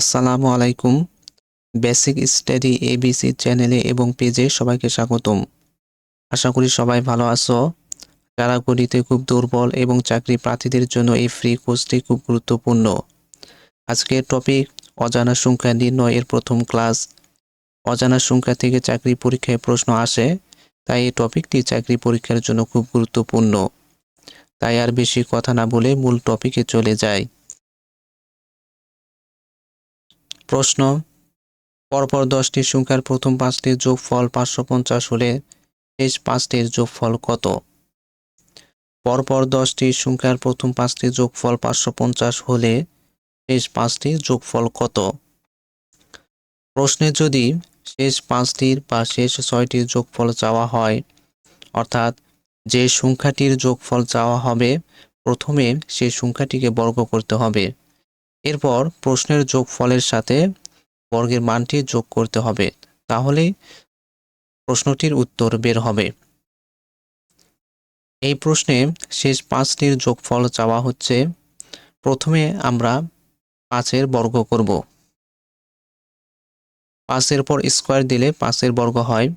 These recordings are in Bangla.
আসসালামু আলাইকুম। বেসিক স্টাডি এবিসি চ্যানেলে এবং পেজে সবাইকে স্বাগতম। আশা করি সবাই ভালো আছো। যারা গণিতে খুব দুর্বল এবং চাকরি প্রার্থীদের জন্য এই ফ্রি কোর্সটি খুব গুরুত্বপূর্ণ। আজকের টপিক অজানা সংখ্যা নির্ণয় এর প্রথম ক্লাস অজানা সংখ্যা থেকে চাকরি পরীক্ষায় প্রশ্ন আসে, তাই এই টপিকটি চাকরি পরীক্ষার জন্য খুব গুরুত্বপূর্ণ। তাই আর বেশি কথা না বলে মূল টপিকে চলে যায় প্রশ্ন। পরপর দশটি সংখ্যার প্রথম পাঁচটির যোগফল পাঁচশো পঞ্চাশ হলে শেষ পাঁচটির যোগফল কত? পরপর দশটি সংখ্যার প্রথম পাঁচটির যোগফল পাঁচশো পঞ্চাশ হলে শেষ পাঁচটির যোগফল কত? প্রশ্নে যদি শেষ পাঁচটির বা শেষ ছয়টির যোগফল চাওয়া হয়, অর্থাৎ যে সংখ্যাটির যোগফল চাওয়া হবে, প্রথমে সেই সংখ্যাটিকে বর্গ করতে হবে। এরপর প্রশ্নের যোগফলের সাথে বর্গের মানটি যোগ করতে হবে, তাহলে প্রশ্নটির উত্তর বের হবে। এই প্রশ্নে শেষ পাঁচটির যোগফল চাওয়া হচ্ছে, প্রথমে আমরা পাঁচের বর্গ করব। পাঁচের পর স্কোয়ার দিলে পাঁচের বর্গ হয়।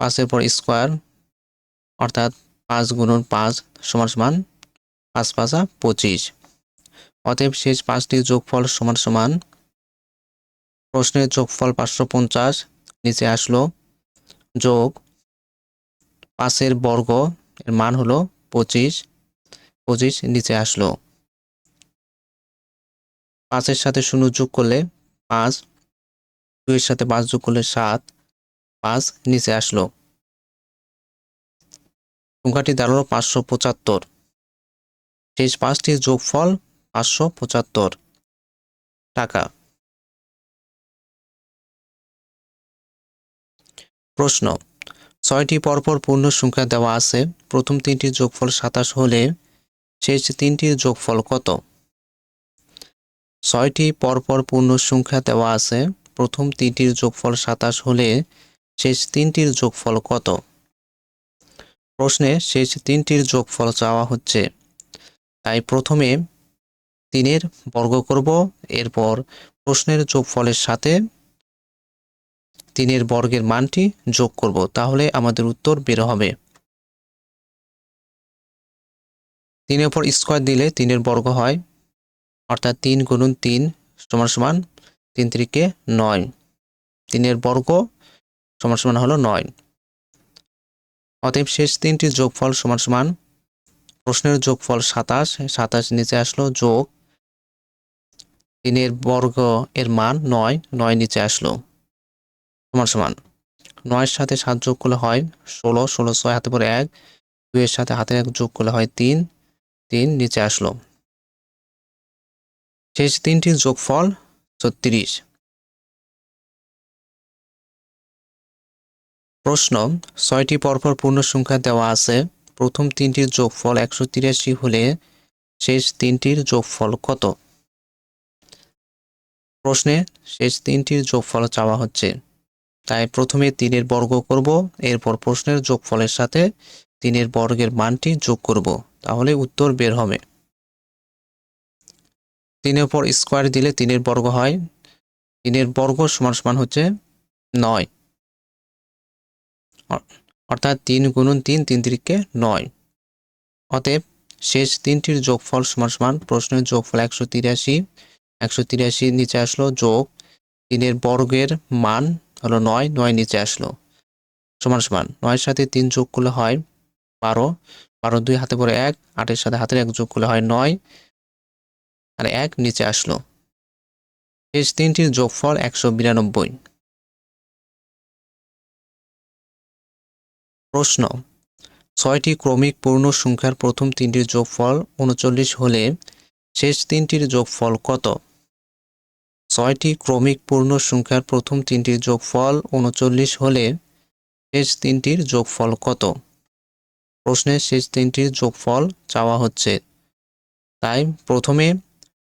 পাঁচের পর স্কোয়ার, অর্থাৎ পাঁচ গুণন পাঁচ সমান সমান পাঁচ পাঁচা পঁচিশ। অতএব শেষ পাঁচটি যোগফল সমান সমান। প্রশ্নের যোগফল পাঁচশো পঞ্চাশ, নিচে আসলো যোগ পাঁচের বর্গ, এর মান হলো পঁচিশ পঁচিশ নিচে আসলো। পাঁচের সাথে শূন্য যোগ করলে পাঁচ, দুইয়ের সাথে পাঁচ যোগ করলে সাত, পাঁচ নিচে আসলো। সংখ্যাটি দাঁড়াল পাঁচশো পঁচাত্তর। শেষ পাঁচটির যোগফল পাঁচশো পঁচাত্তর টাকা। প্রশ্ন, ছয়টি পরপর পূর্ণ সংখ্যা দেওয়া আছে। প্রথম তিনটির যোগফল সাতাশ হলে শেষ তিনটির যোগফল কত? ছয়টি পরপর পূর্ণ সংখ্যা দেওয়া আছে। প্রথম তিনটির যোগফল সাতাশ হলে শেষ তিনটির যোগফল কত? প্রশ্নে শেষ তিনটির যোগফল চাওয়া হচ্ছে। তাই প্রথমে তিনের বর্গ করব। এরপর প্রশ্নের যোগফলের সাথে তিনের বর্গের মানটি যোগ করব। তাহলে আমাদের উত্তর বের হবে। তিনের উপর স্কোয়ার দিলে তিনের বর্গ হয়, অর্থাৎ তিন গুণুন তিন সমান সমান তিন তিরিকে নয়। তিনের বর্গ সমান সমান হলো নয়। অতএব শেষ তিনটি যোগফল সমান সমান, প্রশ্নের যোগফল সাতাশ সাতাশ নিচে আসলো যোগ তিনের বর্গ এর মান নয় নয় নিচে আসলো। সমান সমান। নয়ের সাথে সাত যোগ করলে হয় ষোলো ষোলো ছয় হাতে পরে এক, দুইয়ের সাথে হাতে এক যোগ করলে হয় তিন তিন নিচে আসলো। শেষ তিনটির যোগফল ছত্রিশ। প্রশ্ন, ছয়টি পরপর পূর্ণ সংখ্যা দেওয়া আছে। প্রথম তিনটির যোগফল একশো তিরাশি হলে শেষ তিনটির যোগফল কত? প্রশ্নে শেষ তিনটির যোগফল চাওয়া হচ্ছে। তাই প্রথমে তিনের বর্গ করব, এরপর প্রশ্নের যোগফলের সাথে তিনের বর্গের মানটি যোগ করব, তাহলে উত্তর বের হবে। তিনের পর স্কোয়ার দিলে তিনের বর্গ হয়, তিনের বর্গ সমান সমান হচ্ছে নয়। অর্থাৎ তিন গুণন তিন তিন তিরিকে নয়। অতএব শেষ তিনটির যোগফল সমান সমান প্রশ্নের যোগফল একশো তিরাশি একশো তিরাশি নিচে আসলো যোগ তিনের বর্গের মান হলো নয় নয় নিচে আসলো। সমান সমান, নয়ের সাথে তিন যোগ করলে হয় বারো বারো দুই হাতে পরে এক, আটের সাথে হাতের এক যোগ করলে হয় নয়, আর এক নিচে আসলো। শেষ তিনটির যোগফল একশো বিরানব্বই। প্রশ্ন, ছয়টি ক্রমিক পূর্ণ সংখ্যার প্রথম তিনটির যোগফল উনচল্লিশ হলে শেষ তিনটির যোগফল কত? ছয়টি ক্রমিক পূর্ণ সংখ্যার প্রথম তিনটির যোগফল উনচল্লিশ হলে শেষ তিনটির যোগফল কত? প্রশ্নে শেষ তিনটির যোগফল চাওয়া হচ্ছে। তাই প্রথমে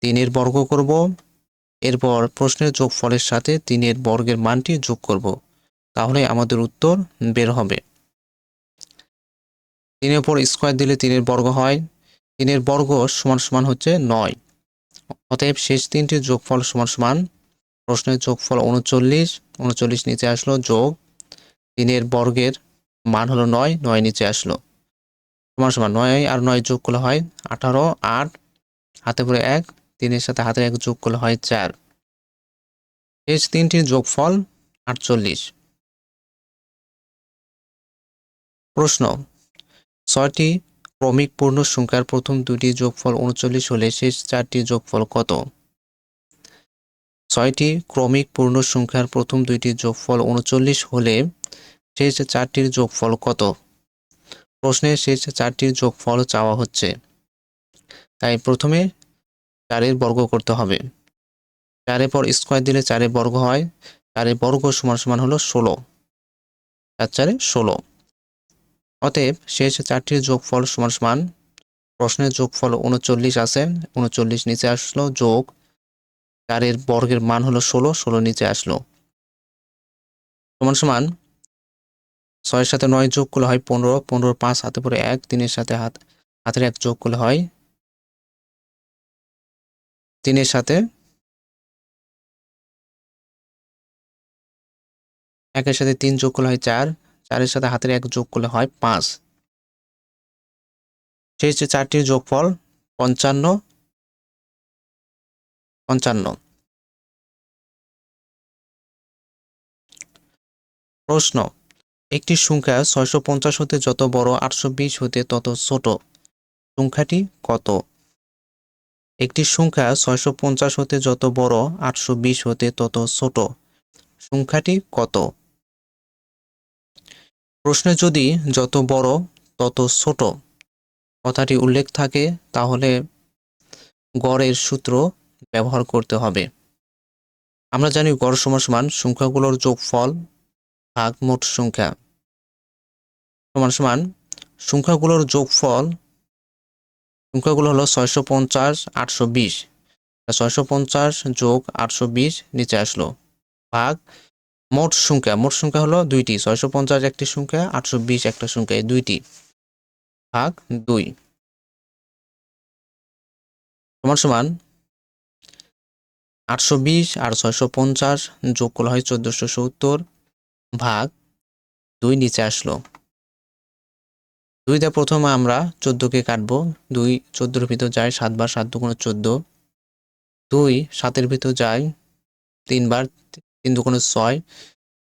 তিনের বর্গ করব, এরপর প্রশ্নের যোগফলের সাথে তিনের বর্গের মানটি যোগ করব। তাহলে আমাদের উত্তর বের হবে। তিনের পর স্কোয়ার দিলে তিনের বর্গ হয়, তিনের বর্গ সমান সমান হচ্ছে নয়। অতএব শেষ তিনটির যোগফল সমান সমান। প্রশ্নের যোগফল উনচল্লিশ উনচল্লিশ নিচে আসলো যোগ। তিনের বর্গের মান হলো নয় নয় নিচে আসলো। সমান সমান নয় আর নয় যোগ করলে হয় আঠারো, আট। হাতে পরে এক, তিনের সাথে হাতের এক যোগ করলে হয় চার। শেষ তিনটির যোগফল আটচল্লিশ। প্রশ্ন, ছয়টি ক্রমিক পূর্ণ সংখ্যার প্রথম দুটি যোগফল উনচল্লিশ হলে শেষ চারটি যোগফল কত? ছয়টি ক্রমিক পূর্ণ সংখ্যার প্রথম দুইটি যোগফল উনচল্লিশ হলে শেষ চারটির যোগফল কত? প্রশ্নে শেষ চারটির যোগফল চাওয়া হচ্ছে। তাই প্রথমে চারের বর্গ করতে হবে। চারের পর স্কোয়ার দিলে চারের বর্গ হয়। চারের বর্গ সমান সমান হলো ষোলো। চার চারে ষোলো। অতএব শেষ চারটির যোগফল সমান সমান, প্রশ্নের যোগফল উনচল্লিশ আছে, উনচল্লিশ নিচে আসলো, যোগ চারের বর্গের মান হলো ষোলো ষোলো নিচে আসলো। সমান সমান, ছয়ের সাথে নয় যোগ করলে হয় পনেরো পনেরো পাঁচ হাতে পরে এক, তিনের সাথে হাত, হাতের এক যোগ করলে হয় তিনের সাথে একের সাথে তিন যোগ করলে হয় চার চারের সাথে হাতের এক যোগ করলে হয় পাঁচ। শেষ যে চারটির যোগফল পঞ্চান্ন। পঞ্চান্ন। প্রশ্ন, একটি সংখ্যা ছয়শো পঞ্চাশ হতে যত বড়, আটশো বিশ হতে তত ছোট। সংখ্যাটি কত? একটি সংখ্যা ছয়শো পঞ্চাশ হতে যত বড়, আটশো বিশ হতে তত ছোট। সংখ্যাটি কত? প্রশ্নে যদি যত বড়, তত ছোট কথাটি উল্লেখ থাকে, তাহলে গড়ের সূত্র ব্যবহার করতে হবে। আমরা জানি গড় সমান সংখ্যাগুলোর যোগফল ভাগ মোট সংখ্যা। সমান সমান সংখ্যাগুলোর যোগফল, সংখ্যাগুলো হলো ছয়শো পঞ্চাশ, আটশো বিশ। ছয়শো পঞ্চাশ যোগ আটশো বিশ নিচে আসলো। ভাগ মোট সংখ্যা মোট সংখ্যা হলো দুইটি, ছয়শো পঞ্চাশ একটি সংখ্যা, আটশো বিশ একটা সংখ্যা এই দুইটি। ভাগ দুই। সমান সমান আটশো বিশ আর ছয়শো পঞ্চাশ যোগ করা হয় চোদ্দশো সত্তর। ভাগ দুই নিচে আসলো। দুইটা প্রথমে আমরা চোদ্দোকে কাটবো। দুই চোদ্দোর ভিতর যায় সাতবার সাত দুগুণে চোদ্দ। দুই সাতের ভিতর যায় তিনবার তিন দুগুণে ছয়,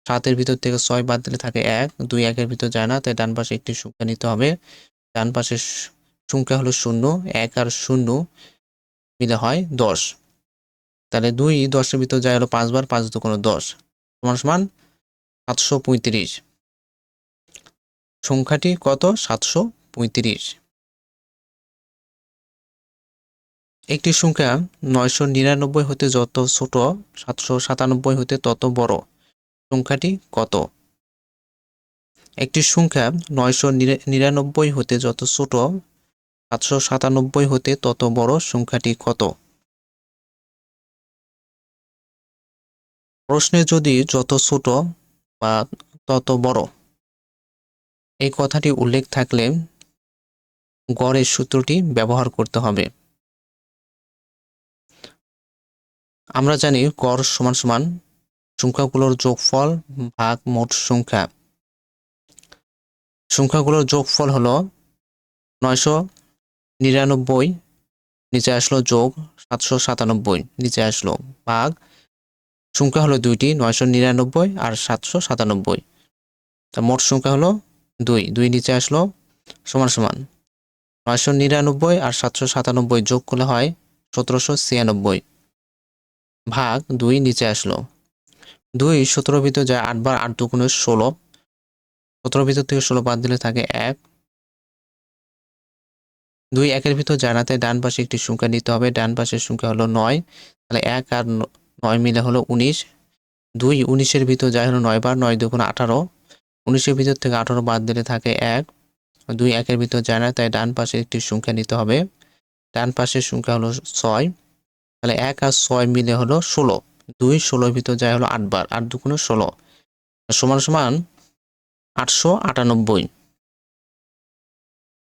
সাতের ভিতর থেকে ছয় বাদ দিলে থাকে এক, দুই একের ভিতর যায় না, তাই ডান পাশে একটি সংখ্যা নিতে হবে। ডান পাশের সংখ্যা হলো শূন্য, এক আর শূন্য মিলে হয় দশ। তাহলে দুই দশের ভিতর যায় হলো পাঁচবার পাঁচ দুগুণে দশ। সমান সমান সাতশো পঁয়ত্রিশ। সংখ্যাটি কত? সাতশো পঁয়ত্রিশ। একটি সংখ্যা নয়শো নিরানব্বই হতে যত ছোট, সাতশো সাতানব্বই হতে তত বড়। সংখ্যাটি কত? একটি সংখ্যা নয়শো নিরানব্বই হতে যত ছোট, সাতশো সাতানব্বই হতে তত বড়। সংখ্যাটি কত? প্রশ্নে যদি যত ছোট বা তত বড়, এই কথাটি উল্লেখ থাকলে গড়ের সূত্রটি ব্যবহার করতে হবে। আমরা জানি গড় সমান সমান সংখ্যাগুলোর যোগফল ভাগ মোট সংখ্যা। সংখ্যাগুলোর যোগফল হলো নয়শো নিরানব্বই, নিচে আসলো যোগ সাতশো সাতানব্বই, নিচে আসলো ভাগ। সংখ্যা হলো দুইটি, নয়শো নিরানব্বই আর সাতশো সাতানব্বই। তা মোট সংখ্যা হলো দুই দুই নিচে আসলো সমান সমান। নয়শো নিরানব্বই আর সাতশো সাতানব্বই যোগ করলে হয় সতেরোশো ছিয়ানব্বই। ভাগ দুই নিচে আসলো। দুই সতেরো ভিতর যায় আটবার আট দুগুণে ষোলো। সতেরো ভিতর থেকে ষোলো বাদ দিলে থাকে এক। দুই একের ভিতর তাই ডান পাশে একটি সংখ্যা নিতে হবে। ডান পাশের সংখ্যা হলো নয়। তাহলে এক আর নয় মিলে হলো উনিশ। দুই উনিশের ভিতর যায় হলো নয় বার, নয় দুগুণ আঠারো। উনিশের ভিতর থেকে আঠারো বাদ দিলে থাকে এক। দুই একের ভিতর যায় না, তাই ডান পাশে একটি সংখ্যা নিতে হবে। ডান পাশের সংখ্যা হলো ছয়। তাহলে এক আর ছয় মিলে হলো ষোলো। দুই ষোলোর ভিতর যায় হলো আটবার, আট দুগুণে ষোলো। সমান সমান আটশো আটানব্বই।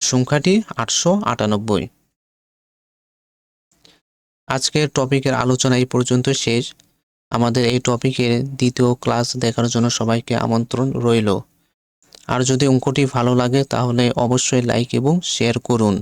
সংখ্যাটি আটশো আটানব্বই। আজকের টপিকের আলোচনা এই পর্যন্ত শেষ। আমাদের এই টপিকের দ্বিতীয় ক্লাস দেখার জন্য সবাইকে আমন্ত্রণ রইল। আর যদি অঙ্কটি ভালো লাগে তাহলে অবশ্যই লাইক এবং শেয়ার করুন।